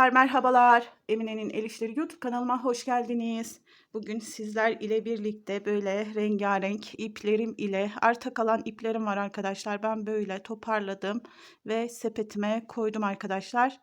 Arkadaşlar merhabalar. Emine'nin El İşleri YouTube kanalıma hoş geldiniz. Bugün sizler ile birlikte böyle rengarenk iplerim ile arta kalan iplerim var arkadaşlar. Ben böyle toparladım ve sepetime koydum arkadaşlar.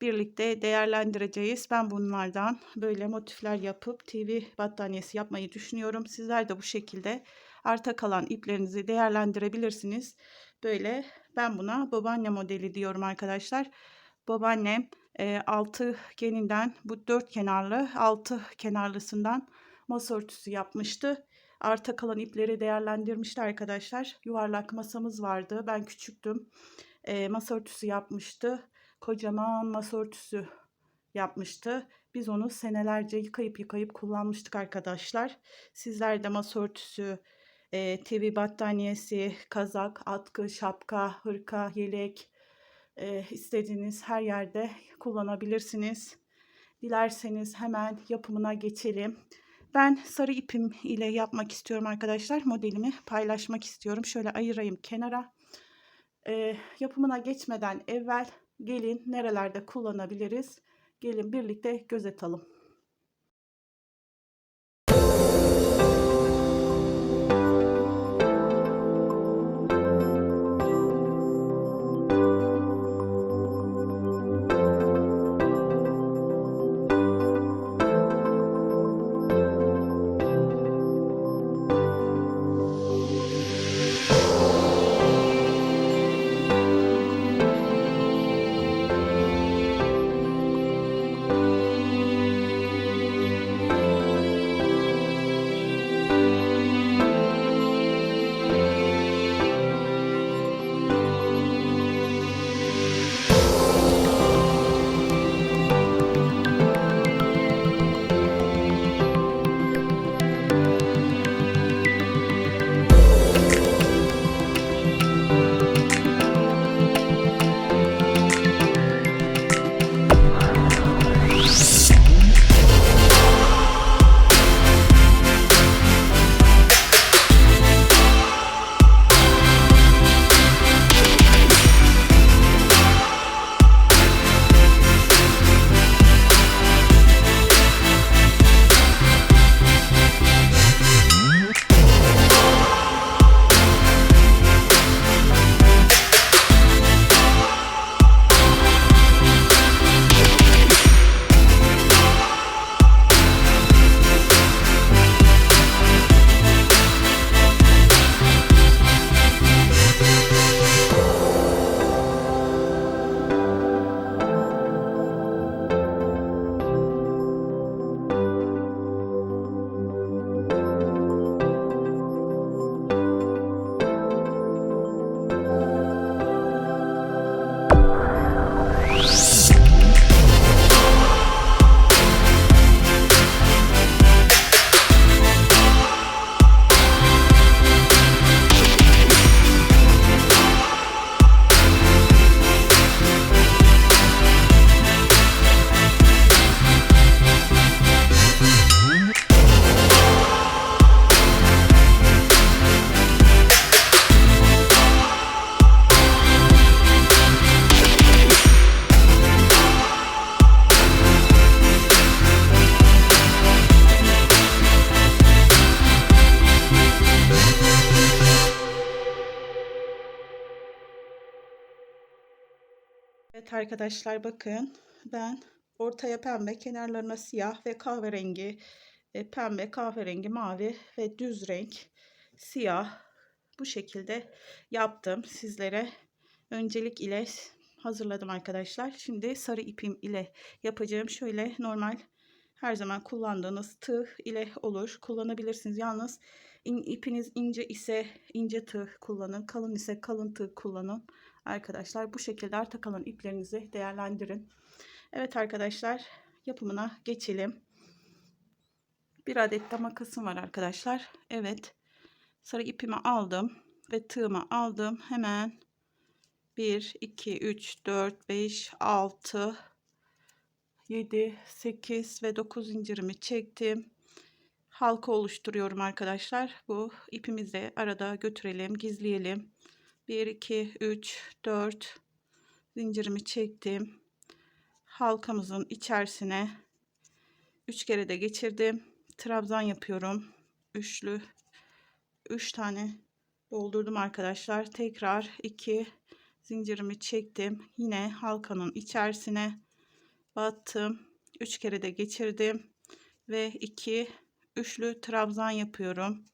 Birlikte değerlendireceğiz. Ben bunlardan böyle motifler yapıp TV battaniyesi yapmayı düşünüyorum. Sizler de bu şekilde arta kalan iplerinizi değerlendirebilirsiniz. Böyle ben buna babaanne modeli diyorum arkadaşlar. Babaannem e, altı geninden bu dört kenarlı altı kenarlısından masa örtüsü yapmıştı. Arta kalan ipleri değerlendirmişti arkadaşlar. Yuvarlak masamız vardı. Ben küçüktüm. E, masa örtüsü yapmıştı. Kocaman masa örtüsü yapmıştı. Biz onu senelerce yıkayıp yıkayıp kullanmıştık arkadaşlar. Sizler de masa örtüsü, e, TV battaniyesi, kazak, atkı, şapka, hırka, yelek, e, istediğiniz her yerde kullanabilirsiniz. Dilerseniz hemen yapımına geçelim. Ben sarı ipim ile yapmak istiyorum arkadaşlar. Modelimi paylaşmak istiyorum. Şöyle ayırayım kenara. E, yapımına geçmeden evvel gelin nerelerde kullanabiliriz? Gelin birlikte göz atalım. Evet arkadaşlar bakın. Ben ortaya pembe kenarlarına siyah ve kahverengi e, pembe kahverengi mavi ve düz renk siyah bu şekilde yaptım. Sizlere öncelik ile hazırladım arkadaşlar. Şimdi sarı ipim ile yapacağım. Şöyle normal her zaman kullandığınız tığ ile olur. Kullanabilirsiniz. Yalnız in, ipiniz ince ise ince tığ kullanın kalın ise kalın tığ kullanın arkadaşlar. Bu şekilde arta kalan iplerinizi değerlendirin. Evet arkadaşlar yapımına geçelim. Bir adet de makasım var arkadaşlar. Evet sarı ipimi aldım ve tığımı aldım. Hemen 1, 2, 3, 4, 5, 6, 7, 8 ve 9 zincirimi çektim. Halka oluşturuyorum arkadaşlar. Bu ipimizi arada götürelim, gizleyelim. 1 2 3 4 zincirimi çektim halkamızın içerisine 3 kere de geçirdim. Trabzan yapıyorum. Üçlü 3 tane doldurdum arkadaşlar. Tekrar 2 zincirimi çektim. Yine halkanın içerisine battım. 3 kere de geçirdim ve 2 üçlü trabzan yapıyorum.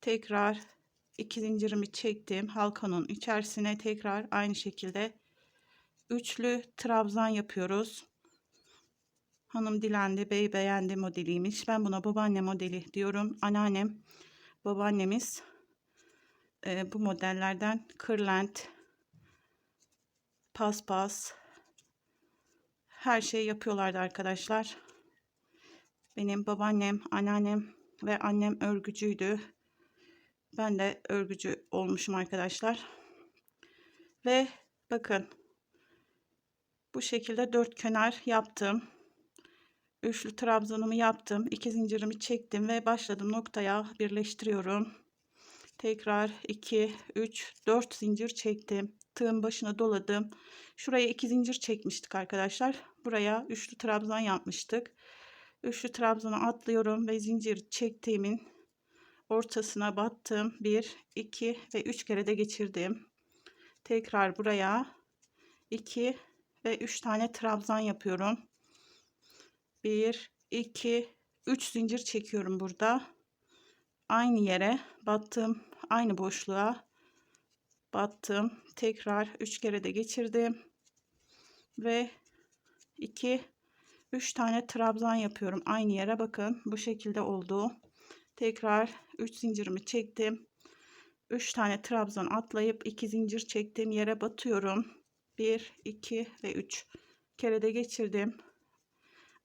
Tekrar 2 zincirimi çektim. Halkanın içerisine tekrar aynı şekilde üçlü trabzan yapıyoruz. Hanım dilendi, bey beğendi modeliymiş. Ben buna babaanne modeli diyorum. Anneannem, babaannemiz e, bu modellerden kırlent, paspas, her şey yapıyorlardı arkadaşlar. Benim babaannem, anneannem ve annem örgücüydü. Ben de örgücü olmuşum arkadaşlar. Ve bakın bu şekilde dört kenar yaptım. Üçlü trabzanımı yaptım. iki zincirimi çektim ve başladım noktaya birleştiriyorum. Tekrar 2, 3, 4 zincir çektim. Tığın başına doladım. Şuraya iki zincir çekmiştik arkadaşlar. Buraya üçlü trabzan yapmıştık. Üçlü trabzanı atlıyorum ve zincir çektiğimin ortasına battım. 1, 2 ve 3 kere de geçirdim. Tekrar buraya 2 ve 3 tane trabzan yapıyorum. 1, 2, 3 zincir çekiyorum burada. Aynı yere battım. Aynı boşluğa battım. Tekrar 3 kere de geçirdim. Ve 2 3 tane trabzan yapıyorum. Aynı yere bakın. Bu şekilde oldu. Tekrar 3 zincirimi çektim. 3 tane trabzan atlayıp 2 zincir çektiğim yere batıyorum. 1 2 ve 3 kere de geçirdim.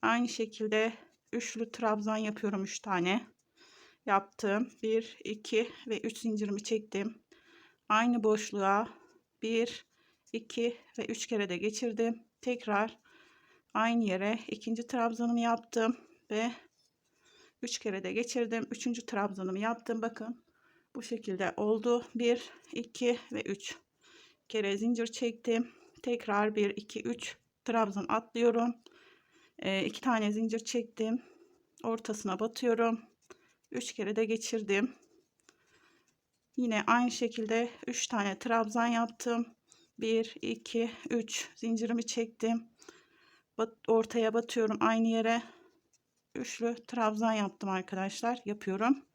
Aynı şekilde üçlü trabzan yapıyorum 3 tane. Yaptım. 1 2 ve 3 zincirimi çektim. Aynı boşluğa 1 2 ve 3 kere de geçirdim. Tekrar aynı yere ikinci trabzanımı yaptım ve 3 kere de geçirdim. Üçüncü trabzanımı yaptım. Bakın bu şekilde oldu. 1 2 ve 3 kere zincir çektim. Tekrar 1 2 3 trabzan atlıyorum. 2 ee, tane zincir çektim. Ortasına batıyorum. 3 kere de geçirdim. Yine aynı şekilde 3 tane trabzan yaptım. 1 2 3 zincirimi çektim. Bat, ortaya batıyorum aynı yere. Üçlü trabzan yaptım arkadaşlar. Yapıyorum.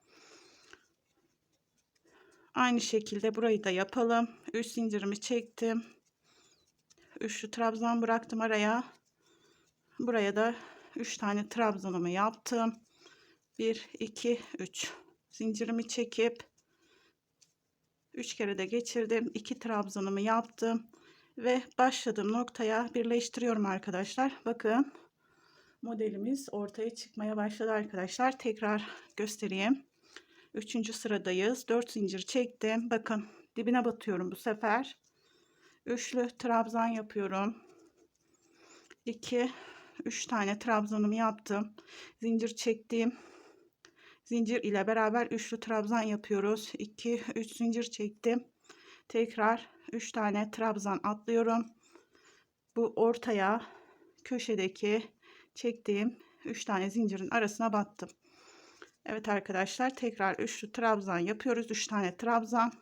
Aynı şekilde burayı da yapalım. 3 zincirimi çektim. Üçlü trabzan bıraktım araya. Buraya da 3 tane trabzanımı yaptım. 1 2 3 zincirimi çekip 3 kere de geçirdim. 2 trabzanımı yaptım ve başladığım noktaya birleştiriyorum arkadaşlar. Bakın modelimiz ortaya çıkmaya başladı arkadaşlar. Tekrar göstereyim. Üçüncü sıradayız. 4 zincir çektim. Bakın dibine batıyorum bu sefer. Üçlü trabzan yapıyorum. 2 3 tane trabzanımı yaptım. Zincir çektiğim zincir ile beraber üçlü trabzan yapıyoruz. 2 3 zincir çektim. Tekrar 3 tane trabzan atlıyorum. Bu ortaya köşedeki çektiğim 3 tane zincirin arasına battım. Evet arkadaşlar tekrar üçlü trabzan yapıyoruz. 3 tane trabzan.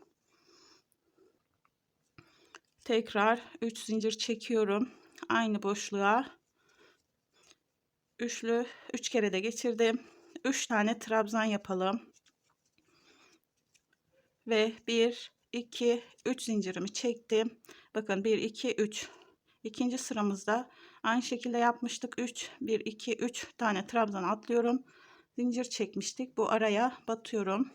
Tekrar 3 zincir çekiyorum. Aynı boşluğa üçlü 3 kere de geçirdim. 3 tane trabzan yapalım. Ve 1 2 3 zincirimi çektim. Bakın 1 2 3. İkinci sıramızda aynı şekilde yapmıştık. 3 1 2 3 tane trabzan atlıyorum. Zincir çekmiştik. Bu araya batıyorum.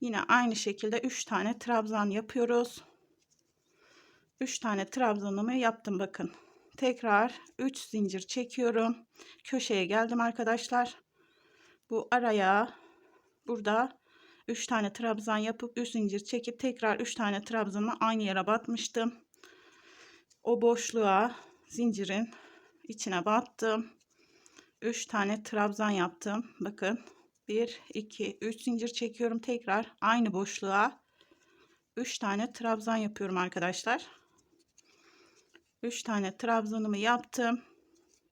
Yine aynı şekilde 3 tane trabzan yapıyoruz. 3 tane trabzanımı yaptım bakın. Tekrar 3 zincir çekiyorum. Köşeye geldim arkadaşlar. Bu araya burada 3 tane trabzan yapıp 3 zincir çekip tekrar 3 tane trabzanla aynı yere batmıştım. O boşluğa zincirin içine battım. 3 tane trabzan yaptım. Bakın 1 2 3 zincir çekiyorum tekrar aynı boşluğa 3 tane trabzan yapıyorum arkadaşlar. 3 tane trabzanımı yaptım.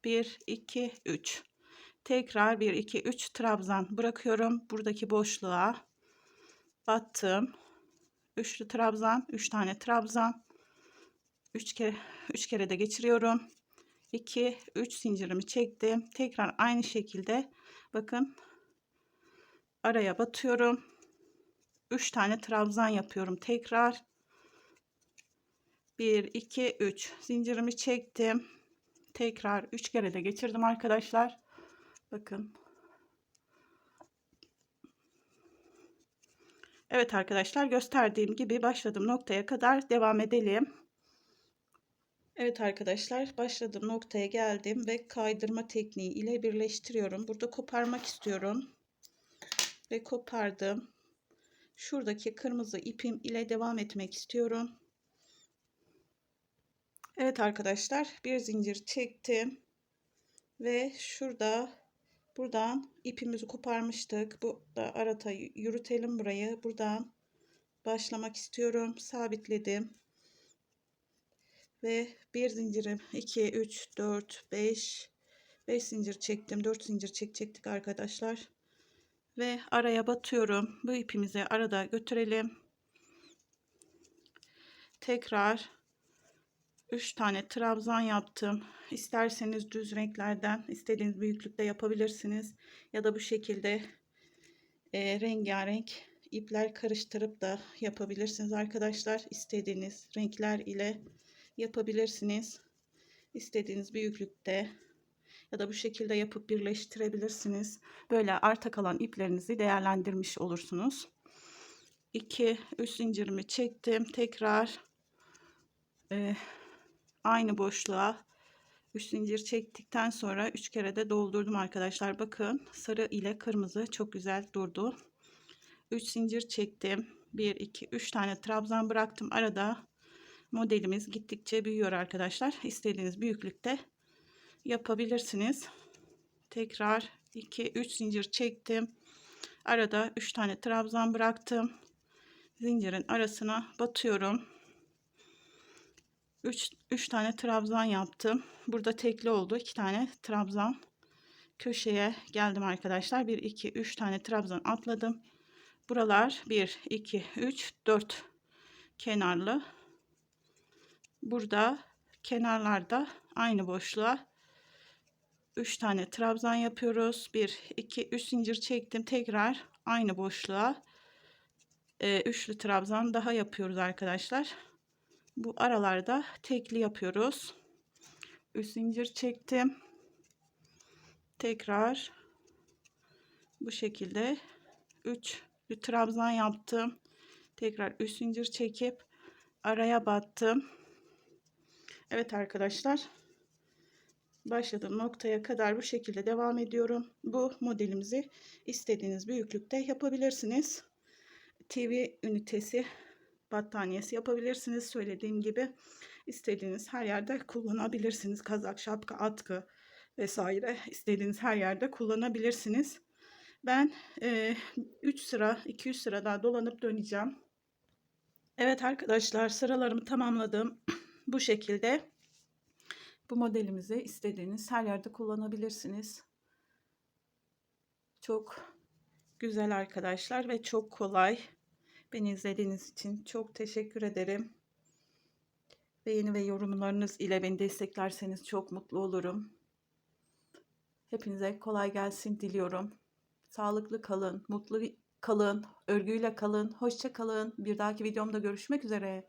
1 2 3. Tekrar 1 2 3 trabzan bırakıyorum. Buradaki boşluğa battım. Üçlü trabzan, 3 tane trabzan. 3 kere 3 kere de geçiriyorum. 2 3 zincirimi çektim. Tekrar aynı şekilde bakın araya batıyorum. 3 tane trabzan yapıyorum tekrar. 1 2 3 zincirimi çektim. Tekrar 3 kere de geçirdim arkadaşlar. Bakın. Evet arkadaşlar gösterdiğim gibi başladığım noktaya kadar devam edelim. Evet arkadaşlar başladığım noktaya geldim ve kaydırma tekniği ile birleştiriyorum. Burada koparmak istiyorum. Ve kopardım. Şuradaki kırmızı ipim ile devam etmek istiyorum. Evet arkadaşlar bir zincir çektim. Ve şurada buradan ipimizi koparmıştık. Bu da arata yürütelim burayı. Buradan başlamak istiyorum. Sabitledim. Ve bir zincirim 2 3 4 5 5 zincir çektim. 4 zincir çekecektik arkadaşlar. Ve araya batıyorum. Bu ipimizi arada götürelim. Tekrar 3 tane trabzan yaptım. İsterseniz düz renklerden istediğiniz büyüklükte yapabilirsiniz. Ya da bu şekilde e, rengarenk ipler karıştırıp da yapabilirsiniz arkadaşlar. İstediğiniz renkler ile yapabilirsiniz. İstediğiniz büyüklükte ya da bu şekilde yapıp birleştirebilirsiniz. Böyle arta kalan iplerinizi değerlendirmiş olursunuz. 2 3 zincirimi çektim. Tekrar e, aynı boşluğa 3 zincir çektikten sonra 3 kere de doldurdum arkadaşlar. Bakın sarı ile kırmızı çok güzel durdu. 3 zincir çektim. 1 2 3 tane trabzan bıraktım. Arada modelimiz gittikçe büyüyor arkadaşlar. İstediğiniz büyüklükte yapabilirsiniz. Tekrar 2 3 zincir çektim. Arada 3 tane trabzan bıraktım. Zincirin arasına batıyorum. 3 3 tane trabzan yaptım. Burada tekli oldu. 2 tane trabzan. Köşeye geldim arkadaşlar. 1 2 3 tane trabzan atladım. Buralar 1 2 3 4 kenarlı. Burada kenarlarda aynı boşluğa 3 tane trabzan yapıyoruz. 1 2 3 zincir çektim. Tekrar aynı boşluğa e, üçlü trabzan daha yapıyoruz arkadaşlar. Bu aralarda tekli yapıyoruz. 3 zincir çektim. Tekrar bu şekilde 3 bir trabzan yaptım. Tekrar 3 zincir çekip araya battım. Evet arkadaşlar. Başladığım noktaya kadar bu şekilde devam ediyorum. Bu modelimizi istediğiniz büyüklükte yapabilirsiniz. TV ünitesi battaniyesi yapabilirsiniz. Söylediğim gibi istediğiniz her yerde kullanabilirsiniz. Kazak, şapka, atkı vesaire istediğiniz her yerde kullanabilirsiniz. Ben e, 3 sıra 200 sıra daha dolanıp döneceğim. Evet arkadaşlar sıralarımı tamamladım. Bu şekilde bu modelimizi istediğiniz her yerde kullanabilirsiniz. Çok güzel arkadaşlar ve çok kolay. Beni izlediğiniz için çok teşekkür ederim. Beğeni ve yorumlarınız ile beni desteklerseniz çok mutlu olurum. Hepinize kolay gelsin diliyorum. Sağlıklı kalın, mutlu kalın, örgüyle kalın, hoşça kalın. Bir dahaki videomda görüşmek üzere.